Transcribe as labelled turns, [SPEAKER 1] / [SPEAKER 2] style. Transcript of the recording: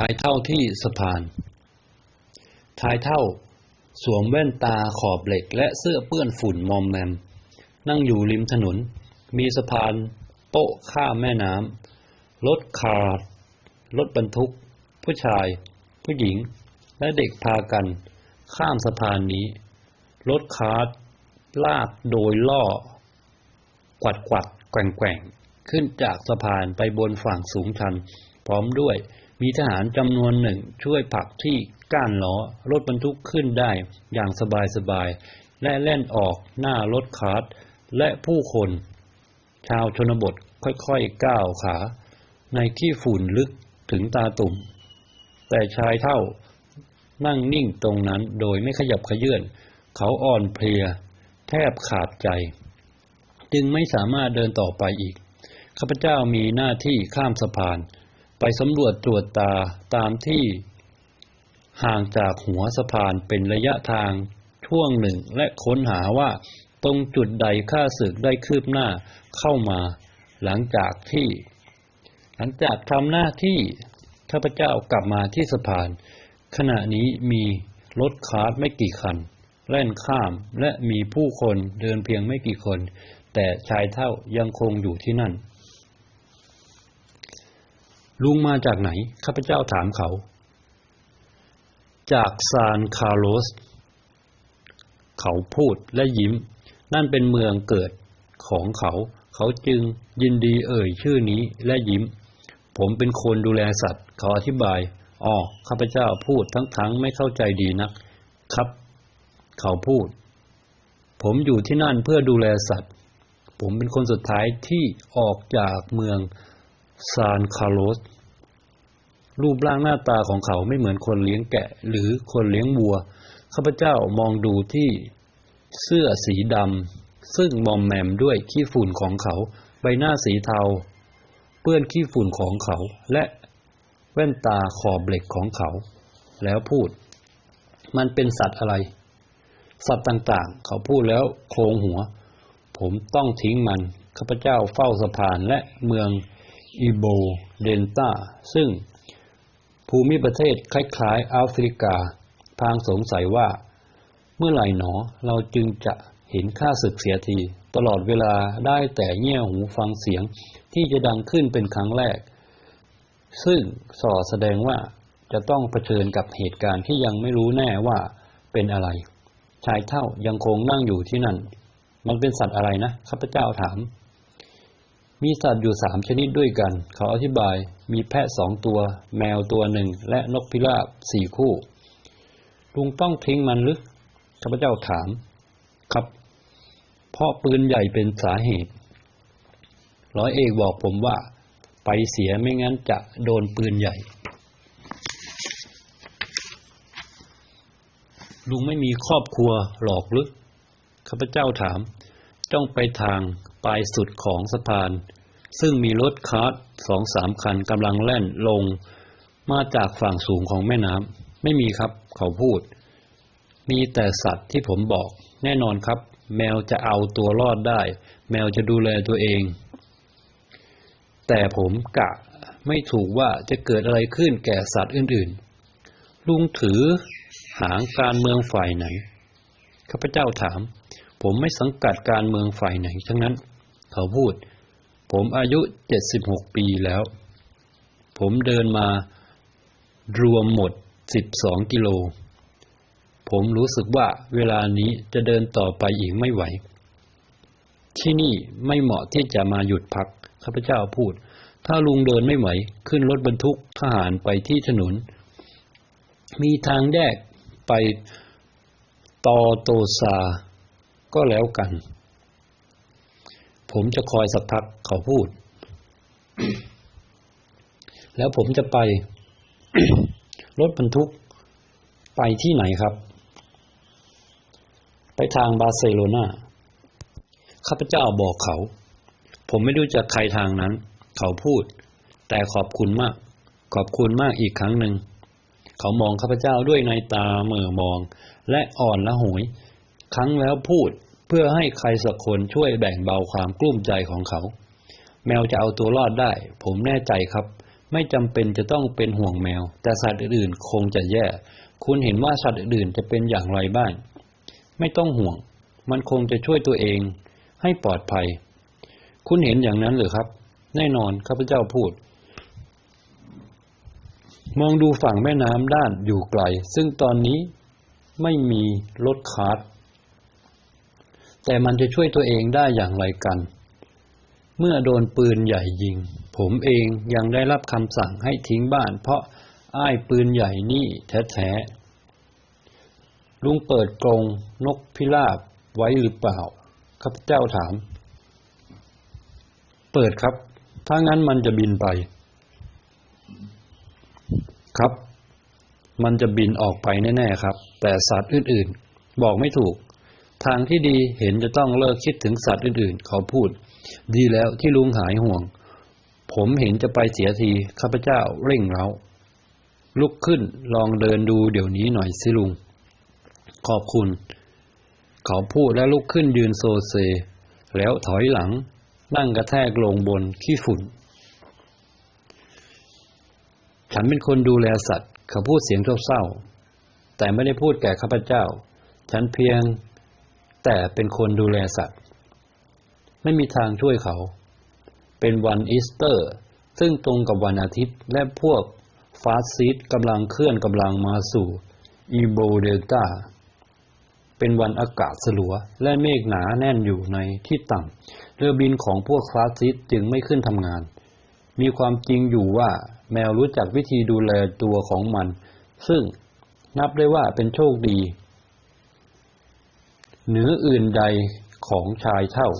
[SPEAKER 1] ชายเท่าที่สะพานชายเท่า สวมแว่นตาขอบเหล็กและเสื้อเปื้อนฝุ่นมอมแมม นั่งอยู่ริมถนน มีสะพานโป๊ะข้ามแม่น้ำรถคาร์ดรถบรรทุก ผู้ชาย ผู้หญิง และเด็กพากัน ข้ามสะพานนี้ รถคาร์ดลากโดยล่อ กวัดกวัดแกว่งแกว่งขึ้นจากสะพานไปบนฝั่งสูงชัน พร้อมด้วย มีทหารจำนวนหนึ่งช่วยผลักที่ก้านล้อรถบรรทุกขึ้นได้อย่างสบายสบายและแล่นออกหน้ารถคาร์ดและผู้คน ชาวชนบทค่อยๆก้าวขา ในที่ฝุ่นลึกถึงตาตุ่ม แต่ชายเท่านั่งนิ่งตรงนั้นโดยไม่ขยับขยื่นเขาอ่อนเพลีย แทบขาดใจ จึงไม่สามารถเดินต่อไปอีกข้าพเจ้ามีหน้าที่ข้ามสะพาน ไปสำรวจตรวจตาตามที่ห่างจากหัวสะพานเป็นระยะทางช่วงหนึ่งและค้นหาว่าตรงจุดใดข้าศึกได้คืบหน้าเข้ามา หลังจากที่ หลังจากทำหน้าที่ข้าพเจ้ากลับมาที่สะพาน ขณะนี้มีรถคาร์ทไม่กี่คัน แล่นข้ามและมีผู้คนเดินเพียงไม่กี่คน แต่ชายเท่ายังคงอยู่ที่นั่น ลุงมาจากไหน ข้าพเจ้าถามเขา จากซานคาร์โลส เขาพูดและยิ้ม นั่นเป็นเมืองเกิดของเขา เขาจึงยินดีเอ่ยชื่อนี้และยิ้ม ผมเป็นคนดูแลสัตว์ เขาอธิบายอ๋อข้าพเจ้าพูดทั้งๆไม่เข้าใจดีนัก ครับ เขาพูด ผมอยู่ที่นั่นเพื่อดูแลสัตว์ ผมเป็นคนสุดท้ายที่ออกจากเมือง ซานคาร์โลสรูปร่างหน้าตาของเขาไม่เหมือนคนเลี้ยงแกะ หรือคนเลี้ยงวัว ข้าพเจ้ามองดูที่เสื้อสีดำซึ่งมอมแมมด้วยขี้ฝุ่นของเขา ใบหน้าสีเทา เปื้อนขี้ฝุ่นของเขา และแว่นตาขอบเหล็กของเขา แล้วพูด มันเป็นสัตว์อะไร สัตว์ต่างๆ เขาพูดแล้วโครงหัว ผมต้องทิ้งมัน ข้าพเจ้าเฝ้าสะพานและเมือง อีโบเดนตาซึ่งภูมิประเทศคล้ายๆแอฟริกา ทางสงสัยว่า เมื่อไหร่หนอเราจึงจะเห็นข้าศึกเสียที ตลอดเวลาได้แต่เงี่ยหูฟังเสียงที่จะดังขึ้นเป็นครั้งแรก ซึ่งส่อแสดงว่าจะต้องเผชิญกับเหตุการณ์ที่ยังไม่รู้แน่ว่าเป็นอะไร ชายเท่ายังคงนั่งอยู่ที่นั่น มันเป็นสัตว์อะไรนะข้าพเจ้าถาม มีสัตว์อยู่สามชนิดด้วยกัน เขาอธิบาย มีแพะสองตัว แมวตัวหนึ่ง และนกพิราบสี่คู่ ลุงต้องทิ้งมันหรือข้าพเจ้าถาม ครับ เพราะปืนใหญ่เป็นสาเหตุ ร้อยเอกบอกผมว่า ไปเสียไม่งั้นจะโดนปืนใหญ่ ลุงไม่มีครอบครัวหรอกหรือข้าพเจ้าถาม จ้องไปทางปลายสุดของสะพาน ซึ่งมีรถคาร์ทสองสามคันกำลังแล่นลง มาจากฝั่งสูงของแม่น้ำไม่มีครับ เขาพูด มีแต่สัตว์ที่ผมบอก แน่นอนครับ แมวจะเอาตัวรอดได้ แมวจะดูแลตัวเอง แต่ผมกะไม่ถูกว่าจะเกิดอะไรขึ้นแก่สัตว์อื่นๆ ลุงถือหางการเมืองฝ่ายไหนข้าพเจ้าถาม ผมไม่สังกัดการเมืองฝ่ายไหนทั้งนั้น เขาพูด ผมอายุเจ็ดสิบหกปีแล้ว ผมเดินมารวมหมดสิบสองกิโล ผมรู้สึกว่าเวลานี้จะเดินต่อไปอีกไม่ไหว ที่นี่ไม่เหมาะที่จะมาหยุดพัก ข้าพเจ้าพูด ถ้าลุงเดินไม่ไหว ขึ้นรถบรรทุกทหารไปที่ถนน มีทางแยกไปตอโตซา ก็แล้วกัน ผมจะคอยสักพักเขาพูด แล้วผมจะไป รถบรรทุก ไปที่ไหนครับ ไปทางบาร์เซโลนาข้าพเจ้าบอกเขา ผมไม่รู้จักใครทางนั้น เขาพูด แต่ขอบคุณมาก ขอบคุณมากอีกครั้งหนึ่ง เขามองข้าพเจ้าด้วยในตาเมื่อมอง และอ่อนละหวย ครั้งแล้วพูดเพื่อให้ใครสักคนช่วยแบ่งเบาความกลุ้มใจของเขา แมวจะเอาตัวรอดได้ ผมแน่ใจครับ ไม่จำเป็นจะต้องเป็นห่วงแมว แต่สัตว์อื่นๆคงจะแย่ คุณเห็นว่าสัตว์อื่นจะเป็นอย่างไรบ้าง ไม่ต้องห่วง มันคงจะช่วยตัวเอง ให้ปลอดภัย คุณเห็นอย่างนั้นหรือครับ แน่นอนข้าพเจ้าพูดมองดูฝั่งแม่น้ำด้านอยู่ไกล ซึ่งตอนนี้ไม่มีรถคาร์ท แต่มันจะช่วยตัวเองได้อย่างไรกัน เมื่อโดนปืนใหญ่ยิง ผมเองยังได้รับคำสั่งให้ทิ้งบ้าน เพราะอ้ายปืนใหญ่นี่แท้ๆลุงเปิดกรงนกพิราบไว้หรือเปล่าข้าพเจ้าถาม เปิดครับ ถ้างั้นมันจะบินไป ครับ มันจะบินออกไปแน่ๆครับ แต่สัตว์อื่นๆ บอกไม่ถูก ทางที่ดีเห็นจะต้องเลิกคิดถึงสัตว์อื่นๆ เขาพูด ดีแล้วที่ลุงหายห่วง ผมเห็นจะไปเสียทีข้าพเจ้าเร่งเร้าลุกขึ้นลองเดินดูเดี๋ยวนี้หน่อยสิลุง ขอบคุณ เขาพูดและลุกขึ้นยืนโซเซ แล้วถอยหลัง นั่งกระแทกลงบนขี้ฝุ่น ฉันเป็นคนดูแลสัตว์ เขาพูดเสียงเศร้าๆแต่ไม่ได้พูดแก่ข้าพเจ้า ฉันเพียง แต่เป็นคนดูแลสัตว์ ไม่มีทางช่วยเขา เป็นวันอีสเตอร์ ซึ่งตรงกับวันอาทิตย์และพวกฟาสซิสกำลังเคลื่อนกำลังมาสู่อีโบเดลตาเป็นวันอากาศสลัว และเมฆหนาแน่นอยู่ในที่ต่ำเรือบินของพวกฟาสซิสจึงไม่ขึ้นทำงาน มีความจริงอยู่ว่าแมวรู้จักวิธีดูแลตัวของมัน ซึ่งนับได้ว่าเป็นโชคดี เหนืออื่นใดของชายเท่า